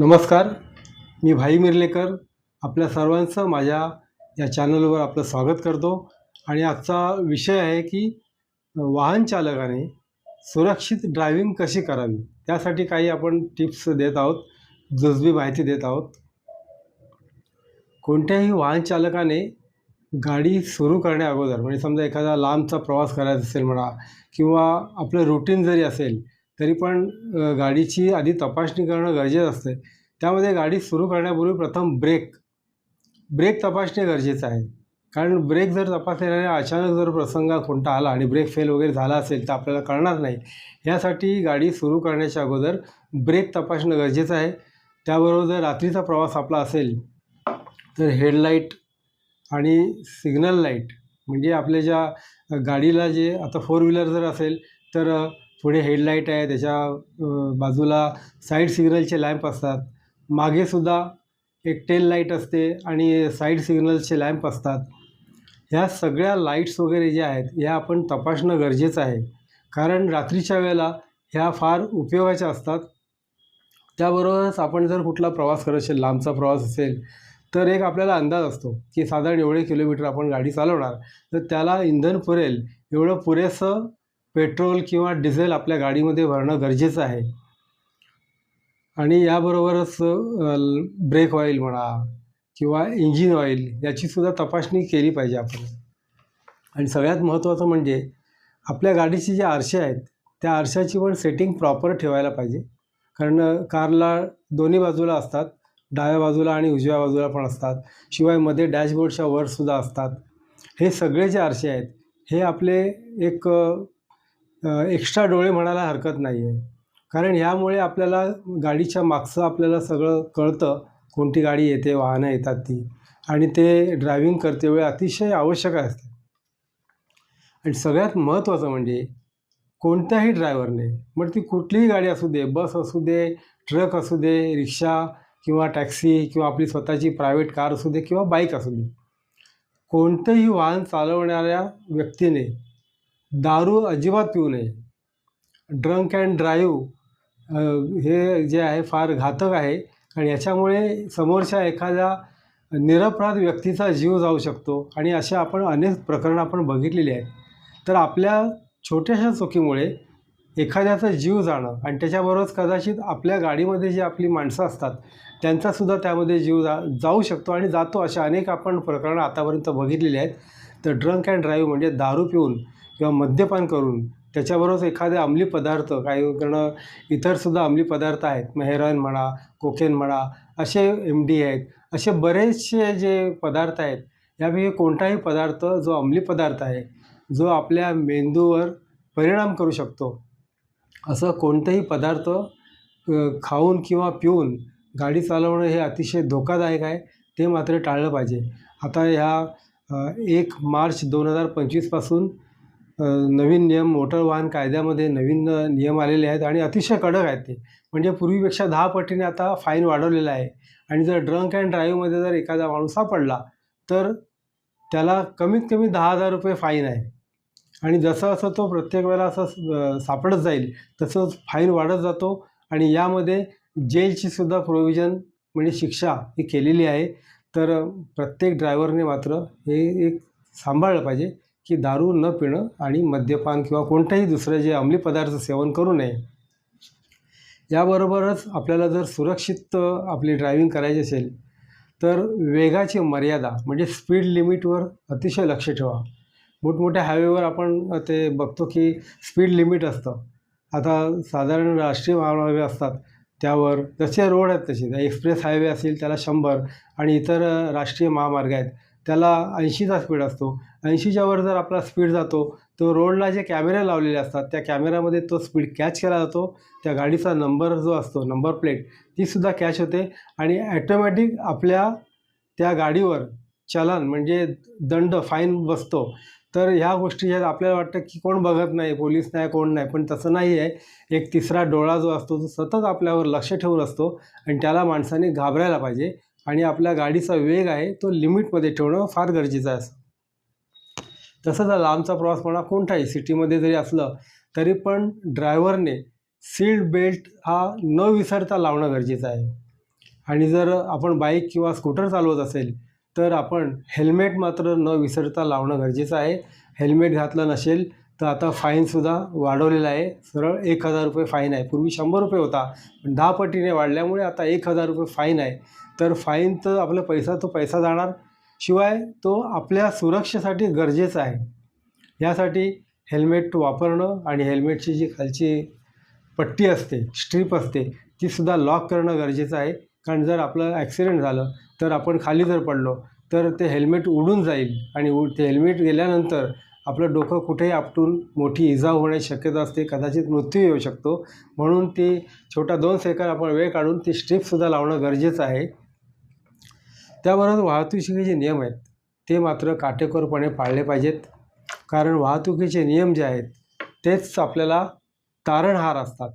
नमस्कार मी भाई मिर्लेकर आपल्या सर्वांचं माझ्या या चॅनलवर आपलं स्वागत करतो. आणि आजचा विषय आहे की वाहन चालकाने सुरक्षित ड्रायव्हिंग कशी करावी? त्यासाठी काही आपण टिप्स देत आहोत जजबी माहिती देत आहोत. कोणत्याही वाहन चालकाने गाडी सुरू करण्या अगोदर म्हणजे समजा एखादा लांबचा प्रवास करायचा असेल म्हणा किंवा आपलं रुटीन जरी असेल तरी पण गाडीची आधी तपासणी करणं गरजेचं असते त्यामध्ये गाडी सुरू करण्यापूर्वी प्रथम ब्रेक. ब्रेक तपासणे गरजेचं आहे. कारण ब्रेक जर तपासले अचानक जर प्रसंग कोणता आला आणि ब्रेक फेल वगैरे झाला असेल तर आपल्याला कळणार नाही. यासाठी गाडी सुरू करण्याच्या अगोदर ब्रेक तपासणं गरजेचं आहे. त्याबरोबर जर रात्रीचा प्रवास आपला असेल तर हेडलाईट आणि सिग्नल लाइट म्हणजे आपल्या ज्या गाडीला जे आता फोर व्हीलर जर असेल तर पुढे हेडलाईट आहे त्याच्या बाजूला साईड सिग्नलचे लॅम्प असतात. मागेसुद्धा एक टेल लाइट असते आणि साईड सिग्नलचे लॅम्प असतात. ह्या सगळ्या लाईट्स वगैरे ज्या आहेत ह्या आपण तपासणं गरजेचं आहे. कारण रात्रीच्या वेळेला ह्या फार उपयोगाच्या असतात. त्याबरोबरच आपण जर कुठला प्रवास करत असेल लांबचा प्रवास असेल तर एक आपल्याला अंदाज असतो की साधारण एवढे किलोमीटर आपण गाडी चालवणार. तर त्याला इंधन पुरेल एवढं पुरेसं पेट्रोल किंवा डिझेल आपल्या गाडीमध्ये भरणं गरजेचं आहे. आणि याबरोबरच ब्रेक ऑइल म्हणा किंवा इंजिन ऑइल याचीसुद्धा तपासणी केली पाहिजे आपण. आणि सगळ्यात महत्त्वाचं म्हणजे आपल्या गाडीचे जे आरसे आहेत त्या आरशाची पण सेटिंग प्रॉपर ठेवायला पाहिजे. कारण कारला दोन्ही बाजूला असतात डाव्या बाजूला आणि उजव्या बाजूला पण असतात. शिवायमध्ये डॅशबोर्डच्या वरसुद्धा असतात. हे सगळे जे आरसे आहेत हे आपले एक एक्स्ट्रा डोळे म्हणायला हरकत नाही आहे कारण ह्यामुळे आपल्याला गाडीच्या मागचं आपल्याला सगळं कळतं कोणती गाडी येते वाहनं येतात ती. आणि ते ड्रायव्हिंग करते वेळी अतिशय आवश्यक असते. आणि सगळ्यात महत्त्वाचं म्हणजे कोणत्याही ड्रायव्हरने मग ती कुठलीही गाडी असू दे बस असू दे ट्रक असू दे रिक्षा किंवा टॅक्सी किंवा आपली स्वतःची प्रायव्हेट कार असू दे किंवा बाईक असू दे. कोणतंही वाहन चालवणाऱ्या व्यक्तीने दारू अजिबात पिऊ नये. ड्रंक अँड ड्राईव्ह हे जे आहे फार घातक आहे. आणि याच्यामुळे समोरच्या एखाद्या निरपराध व्यक्तीचा जीव जाऊ शकतो. आणि अशा आपण अनेक प्रकरणं आपण बघितलेली आहेत. तर आपल्या छोट्याशा चुकीमुळे एखाद्याचा जीव जाणं आणि त्याच्याबरोबरच कदाचित आपल्या गाडीमध्ये जी आपली माणसं असतात त्यांचासुद्धा त्यामध्ये जीव जा जाऊ शकतो आणि जातो अशा अनेक आपण प्रकरणं आतापर्यंत बघितलेली आहेत. तर ड्रंक अँड ड्राईव्ह म्हणजे दारू पिऊन किंवा मद्यपान करून त्याच्याबरोबर एखादे अंमली पदार्थ काही करणं इतरसुद्धा अंमली पदार्थ आहेत. मग हेरॉईन म्हणा कोकेन म्हणा असे एम डी आहेत. असे बरेचसे जे पदार्थ आहेत यापैकी कोणताही पदार्थ जो अंमली पदार्थ आहे जो आपल्या मेंदूवर परिणाम करू शकतो. असं कोणतेही पदार्थ खाऊन किंवा पिऊन गाडी चालवणं हे अतिशय धोकादायक आहे. ते मात्र टाळलं पाहिजे. आता ह्या एक मार्च दोन हजार पंचवीसपासून नवीन नियम मोटर वाहन कायद्यामध्ये नवीन नियम आलेले आहेत आणि अतिशय कडक आहेत ते. म्हणजे पूर्वीपेक्षा दहा पटीने आता फाईन वाढवलेला आहे. आणि जर ड्रंक अँड ड्राईव्हमध्ये जर एखादा माणूस सापडला तर त्याला कमीत कमी दहा हजार रुपये फाईन आहे. आणि जसं असं तो प्रत्येक वेळेला असं सापडत जाईल तसंच फाईन वाढत जातो. आणि यामध्ये जेलची सुद्धा प्रोव्हिजन म्हणजे शिक्षा ही केलेली आहे. तर प्रत्येक ड्रायव्हरने मात्र हे एक सांभाळलं पाहिजे. की दारू न पिणं आणि मद्यपान किंवा कोणतेही दुसरं जे अंमली पदार्थ सेवन करू नये याबरोबरच आपल्याला जर सुरक्षित आपली ड्रायव्हिंग करायची असेल तर वेगाची मर्यादा म्हणजे स्पीड लिमिटवर अतिशय लक्ष ठेवा. मोठमोठ्या हायवेवर आपण ते बघतो की स्पीड लिमिट असतं. आता साधारण राष्ट्रीय महामार्ग असतात त्यावर जसे रोड आहेत तसे एक्सप्रेस हायवे असेल त्याला शंभर आणि इतर राष्ट्रीय महामार्ग आहेत त्याला ऐंशीचा स्पीड असतो. ऐंशीच्या वर जर आपला स्पीड जातो तो रोडला जे कॅमेरे लावलेले असतात त्या कॅमेऱ्यामध्ये तो स्पीड कॅच केला जातो. त्या गाडीचा नंबर जो असतो नंबर प्लेट तीसुद्धा कॅच होते. आणि ॲटोमॅटिक आपल्या त्या गाडीवर चलन म्हणजे दंड फाईन बसतो. तर ह्या गोष्टी ज्या आपल्याला वाटतं की कोण बघत नाही पोलीस नाही कोण नाही पण तसं नाही आहे. एक तिसरा डोळा जो असतो तो सतत आपल्यावर लक्ष ठेवून असतो आणि त्याला माणसाने घाबरायला पाहिजे. आणि आपल्या गाडीचा वेग आहे तो लिमिटमध्ये ठेवणं फार गरजेचं आहे असं तसंच लांबचा प्रवास म्हणा कोणताही सिटीमध्ये जरी असलं तरी पण ड्रायव्हरने सीट बेल्ट हा न विसरता लावणं गरजेचं आहे. आणि जर आपण बाईक किंवा स्कूटर चालवत असेल तर आपण हेल्मेट मात्र न विसरता लावणं गरजेचं आहे. हेल्मेट घातलं नसेल तर आता फाईनसुद्धा वाढवलेला आहे. सरळ एक हजार रुपये फाईन आहे. पूर्वी शंभर रुपये होता पण दहा पटीने वाढल्यामुळे आता एक हजार रुपये फाईन आहे. तर फाईन तर आपला पैसा तो पैसा जाणार. शिवाय तो आपल्या सुरक्षेसाठी गरजेचा आहे. यासाठी हेल्मेट वापरणं आणि हेल्मेटची जी खालची पट्टी असते स्ट्रीप असते तीसुद्धा लॉक करणं गरजेचं आहे. कारण जर आपलं ॲक्सिडेंट झालं तर आपण खाली जर पडलो तर ते हेल्मेट उडून जाईल आणि उ ते हेल्मेट गेल्यानंतर आपलं डोकं कुठेही आपटून मोठी इजा होण्याची शक्यता असते कदाचित मृत्यू येऊ शकतो. म्हणून ती छोटा दोन सेकंद आपण वेळ काढून ती स्ट्रीपसुद्धा लावणं गरजेचं आहे. त्याबरोबर वाहतुकीचे जे नियम आहेत ते मात्र काटेकोरपणे पाळले पाहिजेत. कारण वाहतुकीचे नियम जे आहेत तेच आपल्याला तारणहार असतात.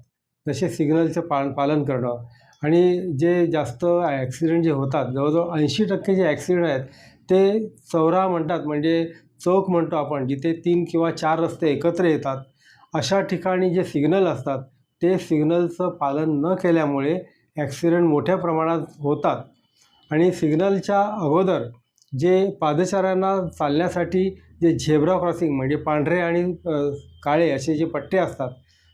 जसे सिग्नलचं पाल पालन करणं आणि जे जास्त ॲक्सिडेंट जे होतात जवळजवळ ऐंशी टक्के जे ॲक्सिडेंट आहेत ते चौरा म्हणतात म्हणजे चौक म्हणतो आपण जिथे तीन किंवा चार रस्ते एकत्र येतात. अशा ठिकाणी जे सिग्नल असतात ते सिग्नलचं पालन न केल्यामुळे ॲक्सिडेंट मोठ्या प्रमाणात होतात. आणि सिग्नलच्या अगोदर जे पादचाऱ्यांना चालण्यासाठी जे झेब्रा क्रॉसिंग म्हणजे पांढरे आणि काळे असे जे पट्टे असतात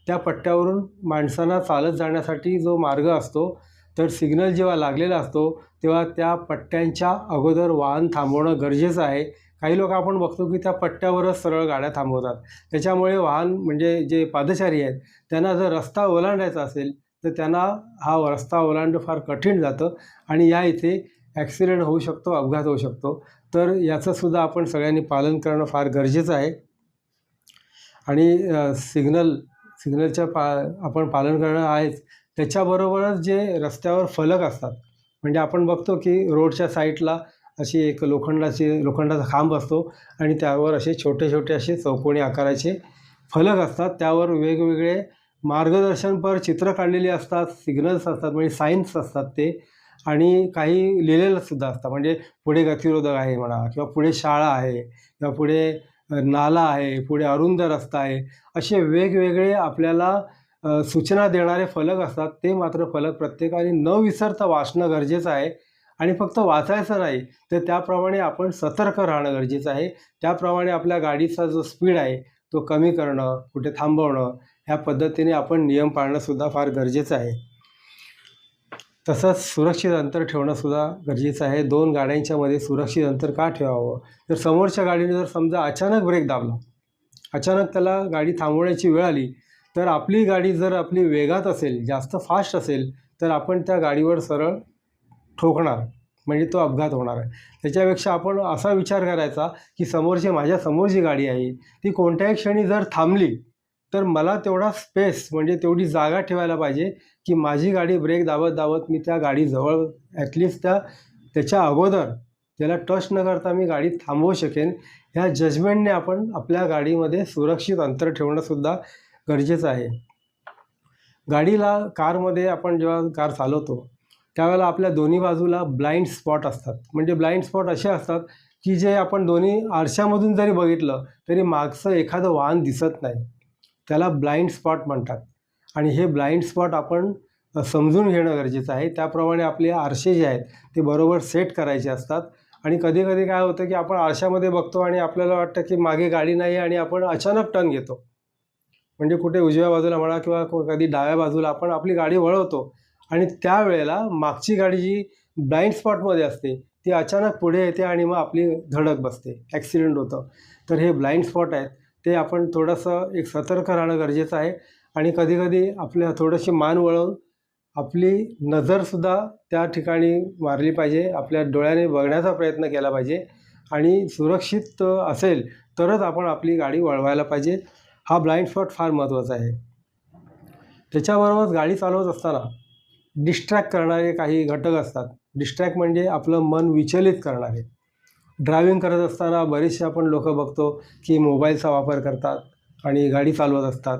त्या पट्ट्यावरून माणसांना चालत जाण्यासाठी जो मार्ग असतो तर सिग्नल जेव्हा लागलेला असतो तेव्हा त्या पट्ट्यांच्या अगोदर वाहन थांबवणं गरजेचं आहे. काही लोक आपण बघतो की त्या पट्ट्यावरच सरळ गाड्या थांबवतात. त्याच्यामुळे वाहन म्हणजे जे पादचारी आहेत त्यांना जर रस्ता ओलांडायचा असेल तर त्यांना हा रस्ता ओलांडणं फार कठीण जातं आणि या इथे ॲक्सिडेंट होऊ शकतो अपघात होऊ शकतो. तर याचंसुद्धा आपण सगळ्यांनी पालन करणं फार गरजेचं आहे. आणि सिग्नल सिग्नलच्या पा आपण पालन करणं आहेच. त्याच्याबरोबरच जे रस्त्यावर फलक असतात म्हणजे आपण बघतो की रोडच्या साईडला अशी एक लोखंडाची लोखंडाचा खांब असतो आणि त्यावर असे छोटे छोटे असे चौकोनी आकाराचे फलक असतात. त्यावर वेगवेगळे मार्गदर्शनपर चित्र काढलेली असतात सिग्नल्स असतात म्हणजे सायन्स असतात ते. आणि काही लिहिलेलं सुद्धा असतात म्हणजे पुढे गतिरोधक आहे म्हणा किंवा पुढे शाळा आहे किंवा पुढे नाला आहे पुढे अरुंद रस्ता आहे असे वेगवेगळे आपल्याला सूचना देणारे फलक असतात. ते मात्र फलक प्रत्येकाने न विसरता वाचणं गरजेचं आहे. आणि फक्त वाचायचं नाही तर त्याप्रमाणे आपण सतर्क राहणं गरजेचं आहे. त्याप्रमाणे आपल्या गाडीचा जो स्पीड आहे तो कमी करणं कुठे थांबवणं ह्या पद्धतीने आपण नियम पाळणंसुद्धा फार गरजेचं आहे. तसंच सुरक्षित अंतर ठेवणंसुद्धा गरजेचं आहे. दोन गाड्यांच्या मध्ये सुरक्षित अंतर का ठेवावं? तर समोरच्या गाडीने जर समजा अचानक ब्रेक दाबला अचानक त्याला गाडी थांबवण्याची वेळ आली तर आपली गाडी जर आपली वेगात असेल जास्त फास्ट असेल तर आपण त्या गाडीवर सरळ ठोकणार म्हणजे तो अपघात होणार आहे. त्याच्यापेक्षा आपण असा विचार करायचा की समोरची माझ्यासमोर जी गाडी आहे ती कोणत्याही क्षणी जर थांबली तर मला तेवढा स्पेस म्हणजे तेवढी जागा ठेवायला पाहिजे की माझी गाडी ब्रेक दाबत दाबत मी त्या गाडीजवळ ॲटलिस्ट त्या त्याच्या अगोदर त्याला टच न करता मी गाडी थांबवू शकेन. ह्या जजमेंटने आपण आपल्या गाडीमध्ये सुरक्षित अंतर ठेवणंसुद्धा गरजेचं आहे. गाडीला कारमध्ये आपण जेव्हा कार चालवतो त्यावेळेला आपल्या दोन्ही बाजूला ब्लाइंड स्पॉट असतात. म्हणजे ब्लाइंड स्पॉट असे असतात की जे आपण दोन्ही आरशामधून जरी बघितलं तरी मागचं एखादं वाहन दिसत नाही. त्याला ब्लाइंड स्पॉट म्हणतात. आणि हे ब्लाइंड स्पॉट आपण समजून घेणं गरजेचं आहे. त्याप्रमाणे आपले आरसे जे आहेत ते बरोबर सेट करायचे असतात. आणि कधी कधी काय होतं की आपण आरशामध्ये बघतो आणि आपल्याला वाटतं की मागे गाडी नाही आणि आपण अचानक टर्न घेतो. म्हणजे कुठे उजव्या बाजूला म्हणा किंवा कधी डाव्या बाजूला आपण आपली गाडी वळवतो. आणि त्यावेळेला मागची गाडी जी ब्लाइंड स्पॉटमध्ये असते ती अचानक पुढे येते आणि मग आपली धडक बसते. ॲक्सिडेंट होतं. तर हे ब्लाइंड स्पॉट आहेत. ते आपण थोडंसं एक सतर्क राहणं गरजेचं आहे. आणि कधीकधी आपल्या थोडीशी मान वळवून आपली नजरसुद्धा त्या ठिकाणी मारली पाहिजे. आपल्या डोळ्याने बघण्याचा प्रयत्न केला पाहिजे. आणि सुरक्षित असेल तरच आपण आपली गाडी वळवायला पाहिजे. हा ब्लाइंड स्पॉट फार महत्त्वाचा आहे. त्याच्याबरोबरच गाडी चालवत असताना डिस्ट्रॅक्ट करणारे काही घटक असतात. डिस्ट्रॅक्ट म्हणजे आपलं मन विचलित करणारे. ड्रायव्हिंग करत असताना बरेचसे आपण लोक बघतो की मोबाईलचा वापर करतात आणि गाडी चालवत असतात.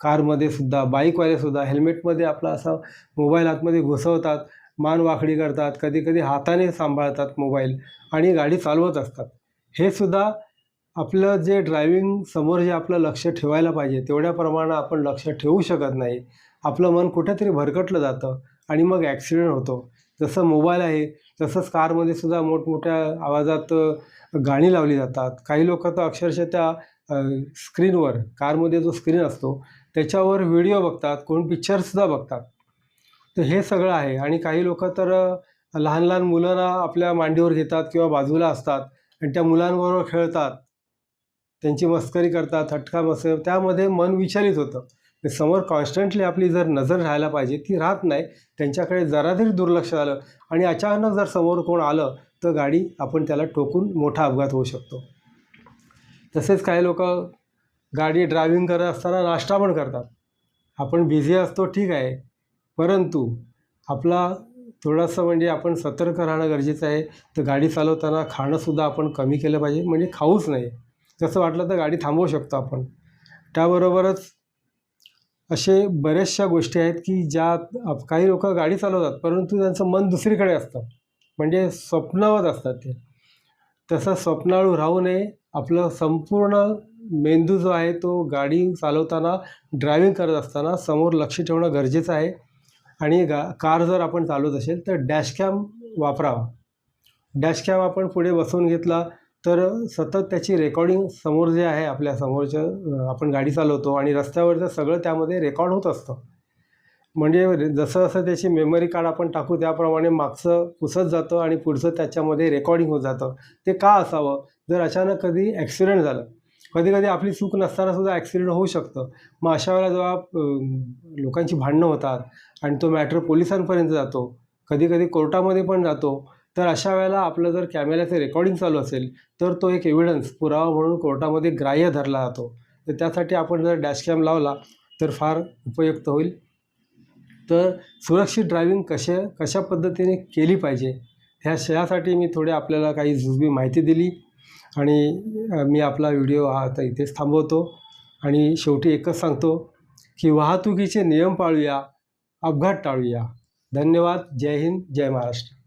कारमध्ये सुद्धा बाईकवालेसुद्धा हेल्मेटमध्ये आपला असा मोबाईल आतमध्ये घुसवतात मान वाकडी करतात कधी कधी हाताने सांभाळतात मोबाईल आणि गाडी चालवत असतात. हे सुद्धा आपलं जे ड्रायव्हिंग समोर जे आपलं लक्ष ठेवायला पाहिजे तेवढ्या प्रमाणात आपण लक्ष ठेवू शकत नाही. आपलं मन कुठेतरी भरकटलं जातं. आणि मग ॲक्सिडेंट होतो. जसं मोबाईल आहे तसंच कारमध्ये सुद्धा मोठमोठ्या आवाजात गाणी लावली जातात. काही लोक तर अक्षरशः त्या स्क्रीनवर कारमध्ये जो स्क्रीन असतो त्याच्यावर व्हिडिओ बघतात कोण पिक्चरसुद्धा बघतात. तर हे सगळं आहे. आणि काही लोक तर लहान लहान मुलांना आपल्या मांडीवर घेतात किंवा बाजूला असतात आणि त्या मुलांबरोबर खेळतात. त्यांची मस्करी करतात हटका मस्करी त्यामध्ये मन विचलित होतं. ते समोर कॉन्स्टंटली आपली जर नजर राहायला पाहिजे ती राहत नाही त्यांच्याकडे जरा जरी दुर्लक्ष झालं आणि अचानक जर समोर कोण आलं तर गाडी आपण त्याला ठोकून मोठा अपघात होऊ शकतो. तसेच काही लोक गाडी ड्रायव्हिंग करत असताना नाश्ता पण करतात. आपण बिझी असतो ठीक आहे. परंतु आपला थोडंसं म्हणजे आपण सतर्क राहणं गरजेचं आहे. तर गाडी चालवताना खाणंसुद्धा आपण कमी केलं पाहिजे म्हणजे खाऊच नाही जसं वाटलं तर गाडी थांबवू शकतो आपण. त्याबरोबरच असे बऱ्याचशा गोष्टी आहेत की ज्या काही लोक गाडी चालवतात परंतु त्यांचं मन दुसरीकडे असतं. म्हणजे स्वप्नावत असतात ते. तसं स्वप्नाळू राहू नये. आपलं संपूर्ण मेंदू जो आहे तो गाडी चालवताना ड्रायव्हिंग करत असताना समोर लक्ष ठेवणं गरजेचं आहे. आणि गा कार जर आपण चालवत असेल तर डॅशकॅम वापरावा. डॅशकॅम आपण पुढे बसवून घेतला तर सतत त्याची रेकॉर्डिंग समोर जे आहे आपल्या समोरच्या आपण गाडी चालवतो आणि रस्त्यावरचं सगळं त्यामध्ये रेकॉर्ड होत असतं. म्हणजे जसं जसं त्याची मेमरी कार्ड आपण टाकू त्याप्रमाणे मागचं पुसत जातं आणि पुढचं त्याच्यामध्ये रेकॉर्डिंग होत जातं. ते का असावं? जर अचानक कधी ॲक्सिडेंट झालं कधी कधी आपली चूक नसताना सुद्धा ॲक्सिडेंट होऊ शकतं. मग अशा वेळेला जेव्हा लोकांची भांडणं होतात आणि तो मॅटर पोलिसांपर्यंत जातो कधी कधी कोर्टामध्ये पण जातो तर अशा वेळेला आपलं जर कॅमेऱ्याचं रेकॉर्डिंग चालू असेल तर तो एक एव्हिडन्स पुरावा म्हणून कोर्टामध्ये ग्राह्य धरला जातो. तर त्यासाठी आपण जर डॅशकॅम लावला तर फार उपयुक्त होईल. तर सुरक्षित ड्रायव्हिंग कशा कशा पद्धतीने केली पाहिजे ह्या शयासाठी मी थोडे आपल्याला काही जुजबी माहिती दिली आणि मी आपला व्हिडिओ हा आता इथेच थांबवतो. आणि शेवटी एकच सांगतो की वाहतुकीचे नियम पाळूया अपघात टाळूया. धन्यवाद. जय हिंद. जय महाराष्ट्र.